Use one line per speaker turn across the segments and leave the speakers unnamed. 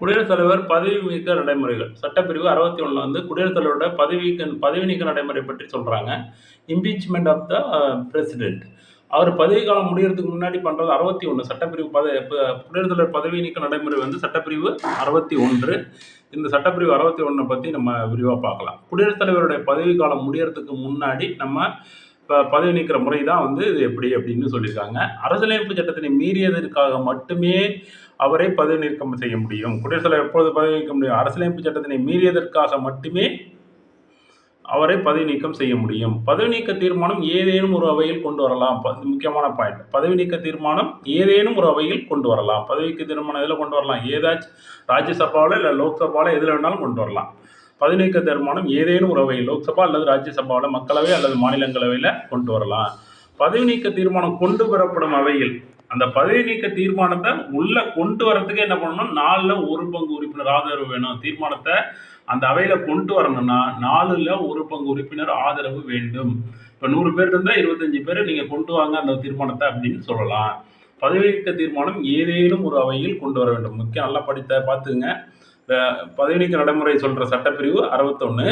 குடியரசுத் தலைவர் பதவி நீக்க நடைமுறைகள். சட்டப்பிரிவு அறுபத்தி ஒன்றில் வந்து குடியரசுத் தலைவரோட பதவி பதவி நீக்க நடைமுறை பற்றி சொல்கிறாங்க இம்பீச்மெண்ட் ஆஃப் த பிரசிடென்ட் அவர் பதவி காலம் முடிகிறதுக்கு முன்னாடி பண்ணுறது அறுபத்தி ஒன்று சட்டப்பிரிவு பத இப்போ குடியரசுத் தலைவர் பதவி நீக்க நடைமுறை வந்து சட்டப்பிரிவு அறுபத்தி ஒன்று இந்த சட்டப்பிரிவு அறுபத்தி ஒன்றை பற்றி நம்ம விரிவாக பார்க்கலாம். குடியரசுத் தலைவருடைய பதவி காலம் முடியறதுக்கு முன்னாடி நம்ம இப்போ பதவி நீக்கிற முறை தான் வந்து இது எப்படி அப்படின்னு சொல்லியிருக்காங்க. அரசியலமைப்பு சட்டத்தினை மீறியதற்காக மட்டுமே அவரை பதவி நீக்கம் செய்ய முடியும். குடியரசுத் தலைவர் எப்பொழுது பதவி நீக்க முடியும்? அரசியலமைப்பு சட்டத்தினை மீறியதற்காக மட்டுமே அவரை பதவி நீக்கம் செய்ய முடியும். பதவி நீக்க தீர்மானம் ஏதேனும் ஒரு அவையில் கொண்டு வரலாம். முக்கியமான பாயிண்ட் பதவி நீக்க தீர்மானம் ஏதேனும் ஒரு அவையில் கொண்டு வரலாம். பதவி நீக்க தீர்மானம் எதில் கொண்டு வரலாம்? ஏதாச்சும் ராஜ்யசபாவில் இல்லை லோக்சபாவில் எதில் வேணாலும் கொண்டு வரலாம். பதவி நீக்க தீர்மானம் ஏதேனும் ஒரு அவையில் லோக்சபா அல்லது ராஜ்யசபாவில் மக்களவை அல்லது மாநிலங்களவையில் கொண்டு வரலாம். பதவி நீக்க தீர்மானம் கொண்டு வரப்படும் அவையில் அந்த பதவி நீக்க தீர்மானத்தை உள்ள கொண்டு வரதுக்கு என்ன பண்ணணும்? நாலுல ஒரு பங்கு உறுப்பினர் ஆதரவு வேணும். தீர்மானத்தை அந்த அவையில் கொண்டு வரணும்னா நாலுல ஒரு பங்கு உறுப்பினர் ஆதரவு வேண்டும். இப்போ நூறு பேர் இருந்தால் இருபத்தஞ்சு பேர் நீங்கள் கொண்டு வாங்க அந்த தீர்மானத்தை அப்படின்னு சொல்லலாம். பதவி நீக்க தீர்மானம் ஏதேனும் ஒரு அவையில் கொண்டு வர வேண்டும். முக்கியம் நல்லா படித்த பார்த்துங்க பதவி நீக்க நடைமுறை சொல்கிற சட்டப்பிரிவு அறுபத்தொன்று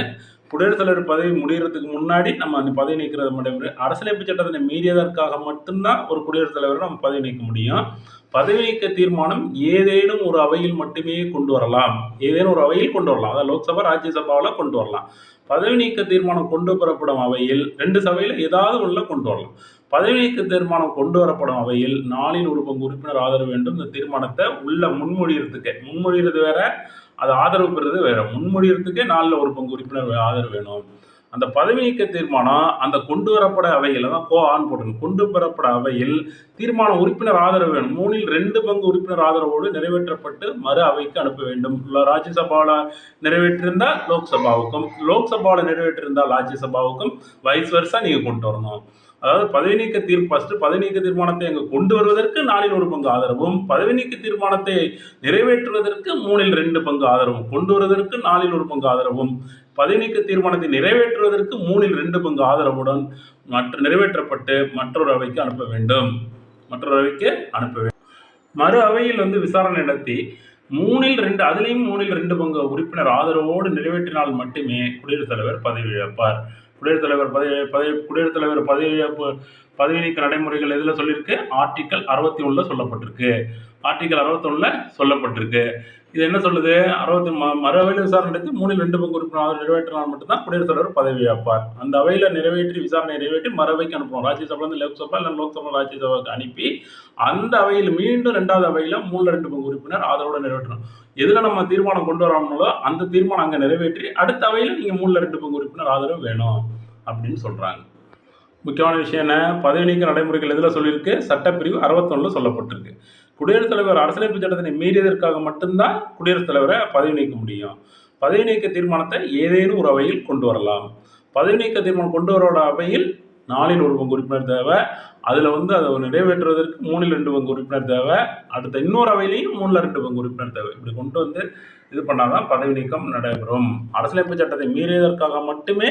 குடியரசுத் தலைவர் பதவி முடிகிறதுக்கு முன்னாடி நம்ம அந்த பதவி நீக்கிறது மட்டுமே அரசியலமைப்பு சட்டத்தினை மீறியதற்காக மட்டும்தான் ஒரு குடியரசுத் தலைவரை நம்ம பதவி நீக்க முடியும். பதவி நீக்க தீர்மானம் ஏதேனும் ஒரு அவையில் மட்டுமே கொண்டு வரலாம். ஏதேனும் ஒரு அவையில் கொண்டு வரலாம். அதாவது லோக்சபா ராஜ்யசபாவில் கொண்டு வரலாம். பதவி நீக்க தீர்மானம் கொண்டு வரப்படும் அவையில் ரெண்டு சபையில் ஏதாவது உள்ள கொண்டு வரலாம். பதவி நீக்க தீர்மானம் கொண்டு வரப்படும் அவையில் நாளின் ஒரு பங்கு உறுப்பினர் ஆதரவு வேண்டும். இந்த தீர்மானத்தை உள்ள முன்மொழியறதுக்கு முன்மொழிகிறது வேற அது ஆதரவு பெறுறது வேற. முன்மொழியறதுக்கே நாளில் ஒரு பங்கு உறுப்பினர் ஆதரவு வேணும். அந்த பதவி நீக்க தீர்மானம் அந்த கொண்டு வரப்பட அவையில் தான் கோ ஆன் போட்டுருங்க கொண்டு வரப்பட அவையில் தீர்மானம் உறுப்பினர் ஆதரவு வேணும். மூணில் ரெண்டு பங்கு உறுப்பினர் ஆதரவோடு நிறைவேற்றப்பட்டு மறு அவைக்கு அனுப்ப வேண்டும். ராஜ்யசபாவில் நிறைவேற்றிருந்தால் லோக்சபாவுக்கும் லோக்சபாவில் நிறைவேற்றிருந்தால் ராஜ்யசபாவுக்கும் வயசு வருஷம் நீங்கள் கொண்டு வரணும். அதாவது பதவி நீக்க தீர்ப்பு ஃபர்ஸ்ட் பதவி நீக்க தீர்மானத்தை அங்கே கொண்டு வருவதற்கு நாலில் ஒரு பங்கு ஆதரவும் பதவி நீக்க தீர்மானத்தை நிறைவேற்றுவதற்கு மூணில் ரெண்டு பங்கு ஆதரவும் கொண்டு வருவதற்கு நாலில் ஒரு பங்கு ஆதரவும் பதவி நீக்க தீர்மானத்தை நிறைவேற்றுவதற்கு மூணில் ரெண்டு பங்கு ஆதரவுடன் மற்ற நிறைவேற்றப்பட்டு மற்றொரு அவைக்கு அனுப்ப வேண்டும். மற்றொரு அவைக்கு அனுப்ப வேண்டும். மறு அவையில் வந்து விசாரணை நடத்தி மூணில் ரெண்டு அதுலேயும் மூணில் ரெண்டு பங்கு உறுப்பினர் ஆதரவோடு நிறைவேற்றினால் மட்டுமே குடியரசுத் தலைவர் பதவி இழப்பார் குடியரசுத் தலைவர் பதவி பதவி குடியரசுத் தலைவர் பதவி பதவி நீக்க நடைமுறைகள் எதில் சொல்லியிருக்கு? ஆர்டிக்கல் அறுபத்தி ஒன்றில் சொல்லப்பட்டிருக்கு. ஆர்டிக்கல் அறுபத்தொன்னில் சொல்லப்பட்டிருக்கு. இது என்ன சொல்லுது? அறுபத்தி ம மறு அவையில் விசாரணை நடத்தி மூணில் ரெண்டு பங்கு உறுப்பினர் நிறைவேற்றினால் மட்டும்தான் குடியரசுத் தலைவர் பதவி வைப்பார் அந்த அவையில் நிறைவேற்றி விசாரணை நிறைவேற்றி மறுவைக்கு அனுப்புவோம். ராஜ்யசபாலேருந்து லோக்சபா இல்லை லோக்சபா ராஜ்யசபாவுக்கு அனுப்பி அந்த அவையில் மீண்டும் ரெண்டாவது அவையில் மூணில் ரெண்டு பங்கு உறுப்பினர் ஆதரவோடு நிறைவேற்றணும். எதில் நம்ம தீர்மானம் கொண்டு வரோம்னாலோ அந்த தீர்மானம் அங்கே நிறைவேற்றி அடுத்த அவையில் நீங்கள் மூணில் ரெண்டு பங்கு உறுப்பினர் ஆதரவு வேணும் அப்படின்னு சொல்கிறாங்க முக்கியமான விஷயம் என்ன? பதவி நீக்க நடைமுறைகள் எதில் சொல்லியிருக்கு? சட்டப்பிரிவு அறுபத்தொன்னில் சொல்லப்பட்டிருக்கு. குடியரசுத் தலைவர் அரசியலமைப்பு சட்டத்தினை மீறியதற்காக மட்டும்தான் குடியரசுத் தலைவரை பதவி நீக்க முடியும். பதவி நீக்க தீர்மானத்தை ஏதேனும் ஒரு அவையில் கொண்டு வரலாம். பதவி நீக்க தீர்மானம் கொண்டு வரோட அவையில் நாலில் ஒரு பங்கு உறுப்பினர் தேவை. அதில் வந்து அதை நிறைவேற்றுவதற்கு மூணில் ரெண்டு பங்கு உறுப்பினர் தேவை. அடுத்த இன்னொரு அவையிலையும் மூணில் ரெண்டு பங்கு உறுப்பினர் தேவை. இப்படி கொண்டு வந்து இது பண்ணாதான் பதவி நீக்கம் நடைபெறும். அரசியலமைப்பு சட்டத்தை மீறியதற்காக மட்டுமே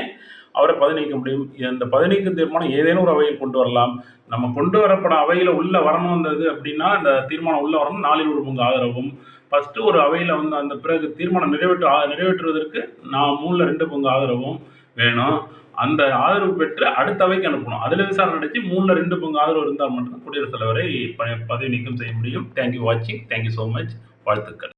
அவரை பதவி நீக்க முடியும். இந்த பதவி தீர்மானம் ஏதேனும் ஒரு அவையில் கொண்டு வரலாம். நம்ம கொண்டு வரப்படும் அவையில் உள்ள வரணும் வந்தது அப்படின்னா அந்த தீர்மானம் உள்ள வரணும். நாளில் ஒரு பங்கு ஆதரவும். ஃபஸ்ட்டு ஒரு அவையில் வந்து அந்த பிறகு தீர்மானம் நிறைவேற்று நிறைவேற்றுவதற்கு நான் மூணில் ரெண்டு பங்கு ஆதரவும் வேணும். அந்த ஆதரவு பெற்று அடுத்த அவைக்கு அனுப்பணும். அதில் விசாரணை நடத்தி மூணில் ரெண்டு பங்கு ஆதரவு இருந்தால் மட்டும் குடியரசுத் தலைவரை பதவி நீக்கம் செய்ய முடியும். தேங்க்யூ வாட்சிங் தேங்க்யூ ஸோ மச் வாழ்த்துக்கள்.